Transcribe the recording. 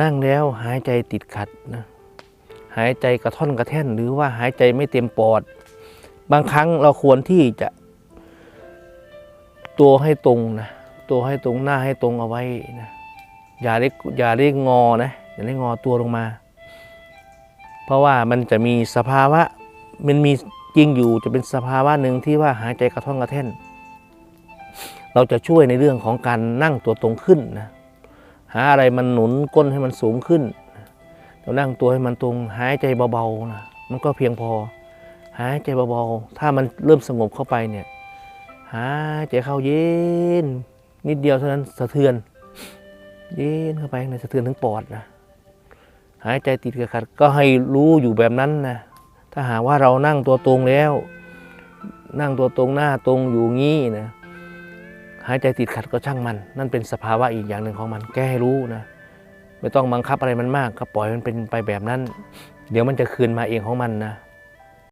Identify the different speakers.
Speaker 1: นั่งแล้วหายใจติดขัดนะหายใจกระท่อนกระแท่น หรือว่าหายใจไม่เต็มปอด บางครั้งเราควรที่จะ ตัวให้ตรงนะตัวให้ตรงหน้าให้ตรงเอาไว้นะอย่าได้อย่าได้งอนะอย่าได้งอตัวลงมา เพราะว่ามันจะมีสภาวะมันมีจริงอยู่จะเป็นสภาวะหนึ่งที่ว่าหายใจกระท่อนกระแท่น เราจะช่วยในเรื่องของการนั่งตัวตรงขึ้นนะ หาอะไรมันหนุนก้นให้มันสูงขึ้นเรานั่งตัวให้มันตรง หายใจเบาๆนะมันก็เพียงพอ หายใจเบาๆถ้ามันเริ่มสงบเข้าไปเนี่ยหายใจเข้าเย็นนิดเดียวเท่านั้นสะเทือน เย็นเข้าไปในสะเทือนถึงปอดนะหายใจติดขัดก็ให้รู้อยู่แบบนั้นนะถ้าหากว่าเรานั่งตัวตรงแล้ว นั่งตัวตรงหน้าตรงอยู่งี้นะ หายใจติดขัดก็ช่างมัน นั่นเป็นสภาวะอีกอย่างหนึ่งของมัน แก้ให้รู้นะ ไม่ต้องบังคับอะไรมันมากก็ปล่อยมันเป็นไปแบบนั้น เดี๋ยวมันจะคืนมาเองของมันนะ